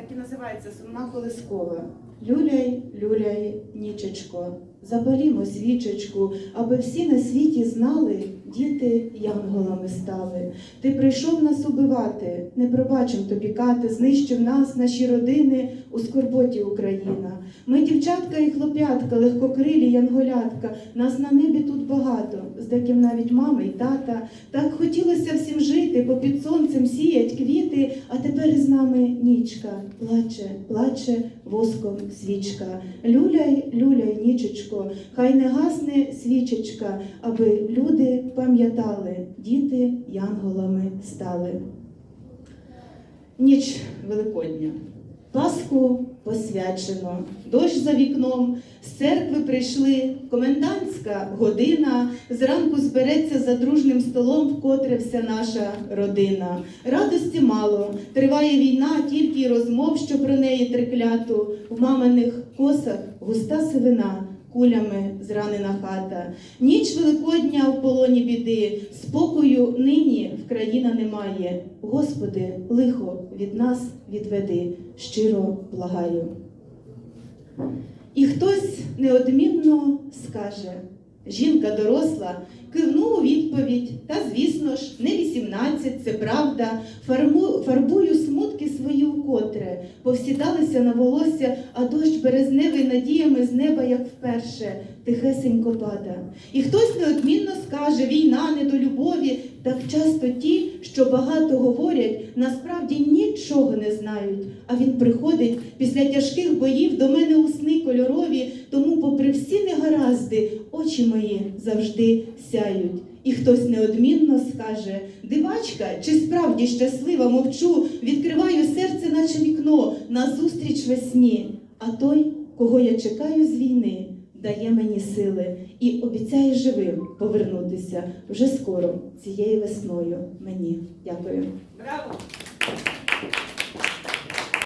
так і називається сумна колискова. Люляй, люляй, нічечко, запалімо свічечку, аби всі на світі знали, діти янголами стали. Ти прийшов нас убивати, не пробачим тобі кати, знищив нас, наші родини у скорботі Україна. Ми дівчатка і хлоп'ятка, легкокрилі янголятка, нас на небі тут багато, з деким навіть мами й тата. Так хотілося всім жити, попід сонцем сіять квіти, а тепер із нами нічка, плаче, плаче воском свічка. Люляй, люляй, нічечко, хай не гасне свічечка, аби люди пам'ятали, діти янголами стали. Ніч Великодня. Пасху посвячено, дощ за вікном, з церкви прийшли, комендантська година, зранку збереться за дружним столом, вкотре вся наша родина. Радості мало, триває війна, тільки розмов, що про неї трекляту, в маминих косах густа сивина. Кулями зранена хата, ніч великодня в полоні біди, спокою нині в країна немає. Господи, лихо від нас відведи, щиро благаю. І хтось неодмінно скаже, жінка доросла, кивну у відповідь, та, звісно ж, не 18, це правда, фарбую смутки свої вкотре, повсідалися на волосся, а дощ березневий надіями з неба, як вперше, тихесенько пада. І хтось неодмінно скаже, війна не до любові, так часто ті, що багато говорять, насправді нічого не знають. А він приходить після тяжких боїв до мене у сни кольорові, тому, попри всі негаразди, очі мої завжди сяють. І хтось неодмінно скаже: дивачка, чи справді щаслива, мовчу, відкриваю назустріч весні. А той, кого я чекаю з війни, дає мені сили і обіцяє живим повернутися вже скоро цією весною мені. Дякую. Браво!